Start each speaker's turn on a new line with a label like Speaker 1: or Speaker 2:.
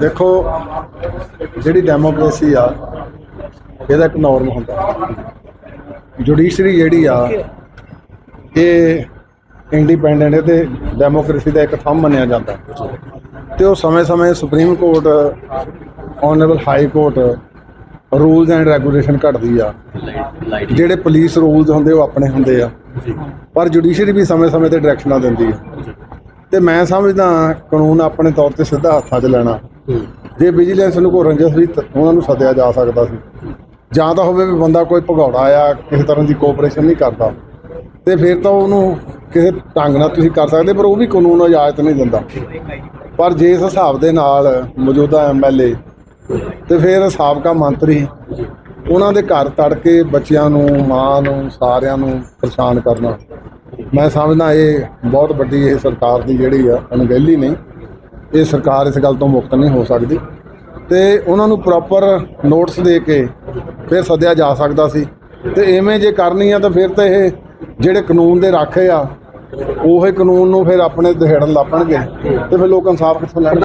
Speaker 1: ਦੇਖੋ, ਜਿਹੜੀ ਡੈਮੋਕ੍ਰੇਸੀ ਆ, ਇਹਦਾ ਇੱਕ ਨਾਰਮ ਹੁੰਦਾ। ਜੁਡੀਸ਼ਰੀ ਜਿਹੜੀ ਆ, ਇਹ ਇੰਡੀਪੈਂਡੈਂਟ ਹੈ ਤੇ ਡੈਮੋਕ੍ਰੇਸੀ ਦਾ ਇੱਕ ਥੰਮ ਮੰਨਿਆ ਜਾਂਦਾ। ਤੇ ਉਹ ਸਮੇਂ-ਸਮੇਂ supreme court honourable high court rules and regulation ਘੜਦੀ ਆ। ਜਿਹੜੇ ਪੁਲਿਸ ਰੂਲਸ ਹੁੰਦੇ, ਉਹ ਆਪਣੇ ਹੁੰਦੇ ਆ। ਪਰ ਜੁਡੀਸ਼ਰੀ ਵੀ ਸਮੇਂ-ਸਮੇਂ ਤੇ ਡਾਇਰੈਕਸ਼ਨਾਂ ਦਿੰਦੀ ਆ। ਤੇ ਮੈਂ ਸਮਝਦਾ ਕਾਨੂੰਨ ਆਪਣੇ ਤੌਰ ਤੇ ਸਿੱਧਾ ਹੱਥਾਂ 'ਚ ਲੈਣਾ। ਜੇ ਵਿਜੀਲੈਂਸ ਨੂੰ ਕੋਈ ਰੰਜਿਸ਼ ਵੀ ਉਹਨਾਂ ਨੂੰ ਸੱਦਿਆ ਜਾ ਸਕਦਾ ਸੀ। ਜਾਂ ਤਾਂ ਹੋਵੇ ਵੀ ਬੰਦਾ ਕੋਈ ਭਗੌੜਾ ਆ, ਕਿਸੇ ਤਰ੍ਹਾਂ ਦੀ ਕੋਆਪਰੇਸ਼ਨ ਨਹੀਂ ਕਰਦਾ। ਤੇ ਫਿਰ ਤਾਂ ਉਹਨੂੰ ਕਿਸੇ ਢੰਗ ਨਾਲ ਤੁਸੀਂ ਕਰ ਸਕਦੇ, ਪਰ ਉਹ ਵੀ ਕਾਨੂੰਨ ਇਜਾਜ਼ਤ ਨਹੀਂ ਦਿੰਦਾ। ਪਰ ਜੇ ਇਸ ਹਿਸਾਬ ਦੇ ਨਾਲ ਮੌਜੂਦਾ ਐਮਐਲਏ ਤੇ ਫਿਰ ਸਾਬਕਾ ਮੰਤਰੀ ਉਹਨਾਂ ਦੇ ਘਰ ਤੜ ਕੇ ਬੱਚਿਆਂ ਨੂੰ, ਮਾਂ ਨੂੰ, ਸਾਰਿਆਂ ਨੂੰ ਪਰੇਸ਼ਾਨ ਕਰਨਾ। ਮੈਂ ਸਮਝਦਾ ਇਹ ਬਹੁਤ ਵੱਡੀ ਇਹ ਸਰਕਾਰ ਦੀ ਜਿਹੜੀ ਆ, ਅਣਗਹਿਲੀ ਨਹੀਂ। ਇਹ ਸਰਕਾਰ ਇਸ ਗੱਲ ਤੋਂ ਮੁਕਤ ਨਹੀਂ ਹੋ ਸਕਦੀ ਤੇ ਉਹਨਾਂ ਨੂੰ ਪ੍ਰੋਪਰ ਨੋਟਿਸ ਦੇ ਕੇ ਫਿਰ ਸੱਦਿਆ ਜਾ ਸਕਦਾ ਸੀ। ਤੇ ਐਵੇਂ ਜੇ ਕਰਨੀ ਆ ਤਾਂ ਫਿਰ ਤਾਂ ਇਹ ਜਿਹੜੇ ਕਾਨੂੰਨ ਦੇ ਰਾਖੇ ਆ, ਉਹੇ ਕਾਨੂੰਨ ਨੂੰ ਫਿਰ ਆਪਣੇ ਦਿਹੜਨ ਲੱਪਣਗੇ ਤੇ ਫਿਰ ਲੋਕ ਇਨਸਾਫ ਕਿੱਥੋਂ ਲੈਣ